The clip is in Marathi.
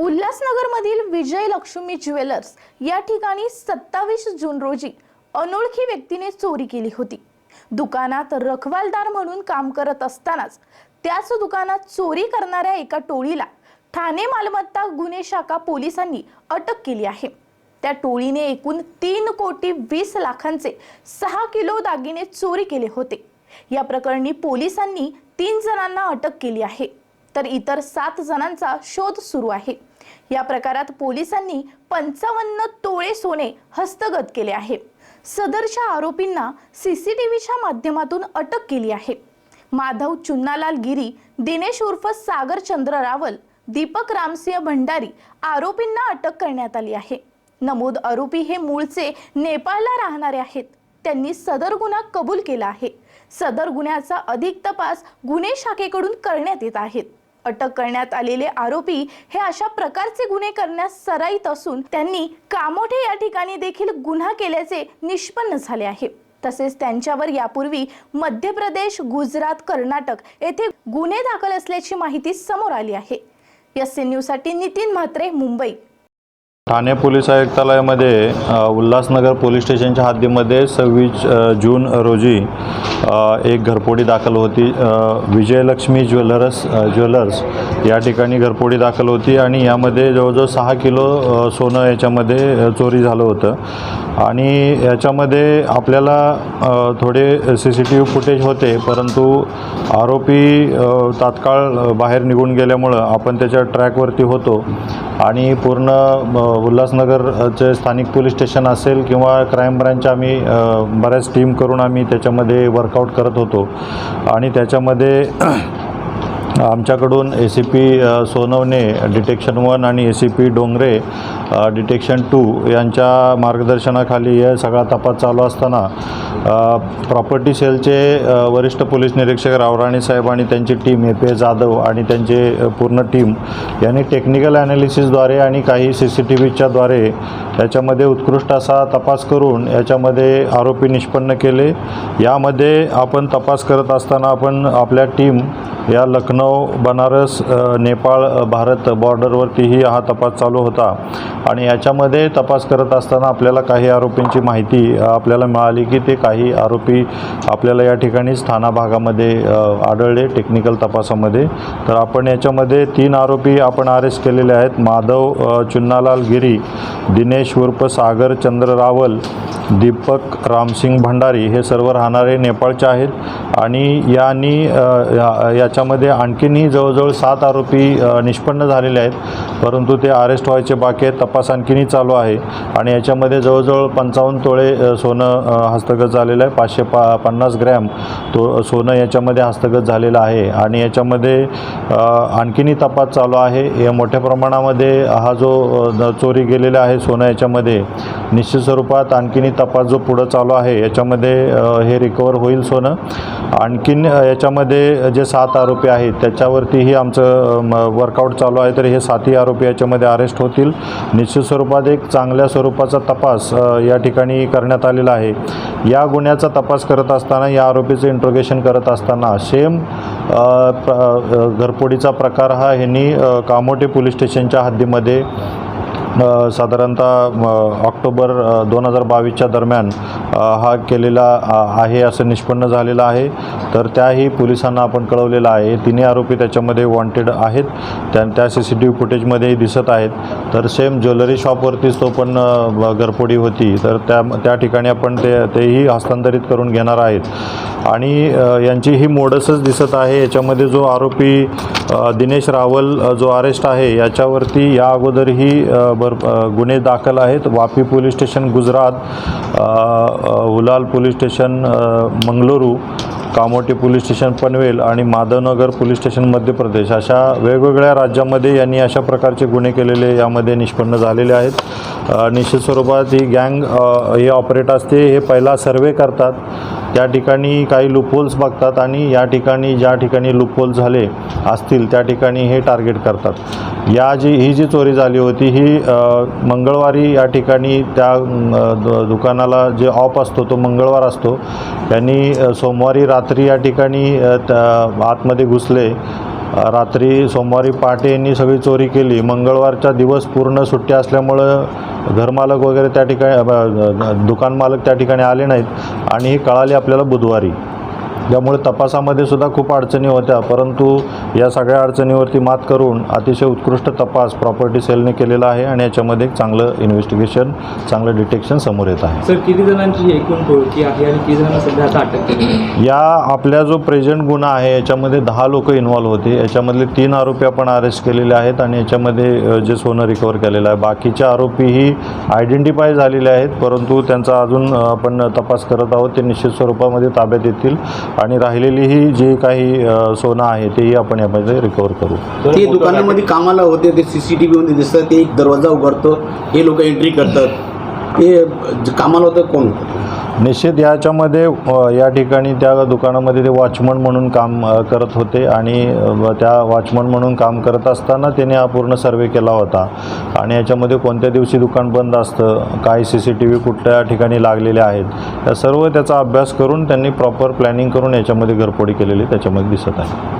उल्हासनगरमधील विजय लक्ष्मी ज्वेलर्स या ठिकाणी सत्तावीस जून रोजी अनोळखी व्यक्तीने चोरी केली होती. दुकानात रखवालदार म्हणून काम करत असतानाच त्याच दुकानात चोरी करणाऱ्या एका टोळीला ठाणे मालमत्ता गुन्हे शाखा पोलिसांनी अटक केली आहे. त्या टोळीने एकूण तीन कोटी वीस लाखांचे सहा किलो दागिने चोरी केले होते. या प्रकरणी पोलिसांनी तीन जणांना अटक केली आहे. तर इतर सात जणांचा शोध सुरू आहे. या प्रकारात पोलिसांनी पंचावन्न तोळे सोने हस्तगत केले आहे. सदरच्या आरोपींना सीसीटीव्हीच्या माध्यमातून अटक केली आहे. माधव चुन्नालाल गिरी दिनेश उर्फ सागर चंद्र रावल दीपक रामसिंह भंडारी आरोपींना अटक करण्यात आली आहे. नमूद आरोपी हे मूळचे नेपाळला राहणारे आहेत. त्यांनी सदर गुन्हा कबूल केला आहे. सदर गुन्ह्याचा अधिक तपास गुन्हे शाखेकडून करण्यात येत आहेत. अटक करण्यात आलेले आरोपी हे अशा प्रकारचे गुन्हे करण्यास सराईत असून त्यांनी कामोठे या ठिकाणी देखील गुन्हा केल्याचे निष्पन्न झाले आहे. तसेच त्यांच्यावर यापूर्वी मध्य प्रदेश गुजरात कर्नाटक येथे गुन्हे दाखल असल्याची माहिती समोर आली आहे. एस एन न्यूजसाठी नितीन म्हात्रे मुंबई. ठाणे पोलीस आयुक्तालयामध्ये उल्हासनगर पोलीस स्टेशनच्या हद्दीमध्ये सव्वीस जून रोजी एक घरपोडी दाखल होती. विजयलक्ष्मी ज्वेलर्स ज्वेलर्स या ठिकाणी घरपोडी दाखल होती आणि यामध्ये जवळजवळ सहा किलो सोनं याच्यामध्ये चोरी झालं होतं. आणि याच्यामध्ये आपल्याला थोडे C C T V footage होते परंतु आरोपी तात्काळ बाहेर निघून गेल्यामुळं आपण त्याच्या ट्रॅकवरती होतो आणि पूर्ण उल्हासनगरचे स्थानिक पोलीस स्टेशन असेल किंवा क्राईम ब्रँच आम्ही बऱ्याच टीम करून आम्ही त्याच्यामध्ये वर्कआउट करत होतो. आणि त्याच्यामध्ये आमच्याकडून A C P Sonawane detection one आणि A C P Dongre detection two यांच्या मार्गदर्शनाखाली हे सगळा तपास चालू असताना प्रॉपर्टी सेलचे वरिष्ठ पोलीस निरीक्षक रावराणे साहेब आणि त्यांची team A P A Jadhav आणि त्यांचे पूर्ण टीम यांनी टेक्निकल ॲनालिसिसद्वारे आणि काही सी सी टी व्हीच्याद्वारे याच्यामध्ये उत्कृष्ट असा तपास करून याच्यामध्ये आरोपी निष्पन्न केले. यामध्ये आपण तपास करत असताना आपण आपल्या टीम या लखनौ बनारस नेपाळ भारत बॉर्डरवरतीही हा तपास चालू होता. आणि याच्यामध्ये तपास करत असताना आपल्याला काही आरोपींची माहिती आपल्याला मिळाली की ते काही आरोपी आपल्याला या ठिकाणी स्थाना भागामध्ये आढळले टेक्निकल तपासामध्ये. तर आपण याच्यामध्ये तीन आरोपी आपण अरेस्ट केलेले आहेत. माधव चुन्नालाल गिरी दिनेश उर्फ सागर चंद्र रावल दीपक रामसिंग भंडारी हे सर्व राहणारे नेपाळचे आहेत. आणि यांनी याच्यामध्ये या- याच्यामध्ये आणखीनही जवळजवळ सात आरोपी निष्पन्न झालेले आहेत. परंतु ते अरेस्ट व्हायचे बाकी आहेत. तपास आणखीनही चालू आहे. आणि याच्यामध्ये जवळजवळ पंचावन्न तोळे सोनं हस्तगत झालेलं आहे. पाचशे पा पन्नास ग्रॅम तो सोनं याच्यामध्ये हस्तगत झालेलं आहे. आणि याच्यामध्ये आणखीनही तपास चालू आहे. या मोठ्या प्रमाणामध्ये हा जो चोरी गेलेला आहे सोनं याच्यामध्ये निश्चित स्वरूपात आणखीनही तपास जो पुढं चालू आहे याच्यामध्ये हे रिकवर होईल सोनं. आणखीन याच्यामध्ये जे सात आरोपी आहेत त्याच्यावरतीही आमचं वर्कआउट चालू आहे तर हे सातही आरोपी याच्यामध्ये अरेस्ट होतील. निश्चित स्वरूपात एक चांगल्या स्वरूपाचा तपास या ठिकाणी करण्यात आलेला आहे. या गुन्ह्याचा तपास करत असताना या आरोपीचं इंट्रोगेशन करत असताना सेम घरपोडीचा प्रकार हा ह्यांनी कामोटे पोलीस स्टेशनच्या हद्दीमध्ये साधारणतः ऑक्टोबर दोन हजार बावीसच्या दरम्यान हा केलेला आहे असं निष्पन्न झालेलं आहे. तर त्याही पोलिसांना आपण कळवलेलं आहे. तिन्ही आरोपी त्याच्यामध्ये वॉन्टेड आहेत. त्या त्या सी सी टी व्ही फुटेजमध्येही दिसत आहेत. तर सेम ज्वेलरी शॉपवरतीच तो पण घरफोडी होती. तर त्या त्या ठिकाणी आपण ते तेही हस्तांतरित करून घेणार आहेत. आणि यांची ही मोडसच दिसत आहे. याच्यामध्ये जो आरोपी दिनेश रावल जो अरेस्ट आहे याच्यावरती या अगोदरही अ, त्यांच्यावर गुन्हे दाखल आहेत. वापी पोलीस स्टेशन गुजरात हुलाल उलाल पोलीस स्टेशन अ, मंगळुरू. कामोटी पोलीस स्टेशन पनवेल आणि माधवनगर पोलीस स्टेशन मध्य प्रदेश अशा वेगवेगळ्या राज्यामध्ये यांनी अशा प्रकारचे गुन्हे केलेले यामध्ये निष्पन्न झालेले आहेत. निश्चित स्वरूपात ही गँग हे ऑपरेट असते हे पहिला सर्वे करतात. त्या ठिकाणी काही लुपोल्स बघतात आणि या ठिकाणी ज्या ठिकाणी लुपोल झाले असतील त्या ठिकाणी हे टार्गेट करतात. या जी ही जी चोरी झाली होती ही मंगळवारी या ठिकाणी त्या दुकानाला जे ऑफ असतो तो मंगळवार असतो. त्यांनी सोमवारी रात्री रात्री या ठिकाणी त्या आतमध्ये घुसले. रात्री सोमवारी पहाटे यांनी सगळी चोरी केली. मंगळवारचा दिवस पूर्ण सुट्टी असल्यामुळं घरमालक वगैरे त्या ठिकाणी दुकानमालक दुकान मालक त्या ठिकाणी आले नाहीत. आणि ही कळाली आपल्याला बुधवारी. त्यामुळे तपासामध्ये सुद्धा खूप अडचणी होत्या. परंतु या सगळ्या अडचणीवरती मात करून अतिशय उत्कृष्ट तपास प्रॉपर्टी सेलने केलेला आहे आणि याच्यामध्ये एक चांगलं इन्व्हेस्टिगेशन चांगलं डिटेक्शन समोर येत आहे. सर किती जणांची एकूण टोळकी आहे आणि किती जणांना सध्या आता अटक केली? या आपल्या जो प्रेझेंट गुन्हा आहे याच्यामध्ये दहा लोक इन्व्हॉल्व होते. याच्यामधले तीन आरोपी आपण अरेस्ट केलेले आहेत आणि याच्यामध्ये जे सोनं रिकवर केलेलं आहे. बाकीचे आरोपीही आयडेंटिफाय झालेले आहेत परंतु त्यांचा अजून आपण तपास करत आहोत. ते निश्चित स्वरूपामध्ये ताब्यात येतील. आणि राहिलेली ही जी काही अ, सोनं आहे तेही आपण यामध्ये रिकवर करू. ते दुकानामध्ये कामाला होते ते सी सी टी व्हीमध्ये दिसतं ते एक दरवाजा उघडतो हे लोक एंट्री करतात. ते ज- कामाला होतं कोण? होतं निश्चित याच्यामध्ये या ठिकाणी त्या दुकानामध्ये ते वॉचमन म्हणून काम करत होते आणि त्या वॉचमन म्हणून काम करत असताना त्याने हा पूर्ण सर्वे केला होता. आणि याच्यामध्ये कोणत्या दिवशी दुकान बंद असतं काय सी सी टी व्ही कुठल्या ठिकाणी लागलेले आहेत या सर्व त्याचा अभ्यास करून त्यांनी प्रॉपर प्लॅनिंग करून याच्यामध्ये घरपोडी केलेली त्याच्यामध्ये दिसत आहे.